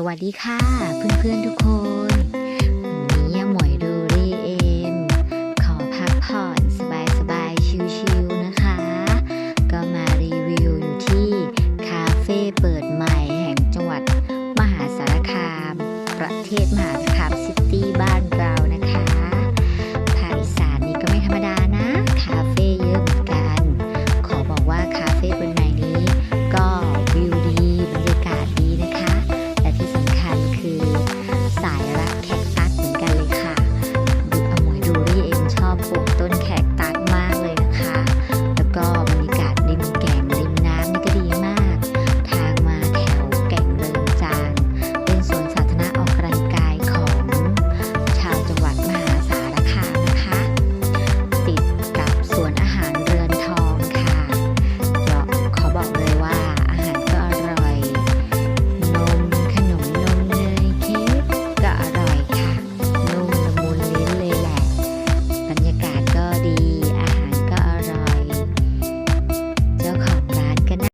สวัสดีค่ะ เพื่อนๆทุกคน วันนี้หมวยดูรีเอม ขอพักผ่อนสบายๆ ชิลๆ นะคะ ก็มารีวิวอยู่ที่คาเฟ่เปิดใหม่แห่งจังหวัดมหาสารคาม ประเทศมหาสารค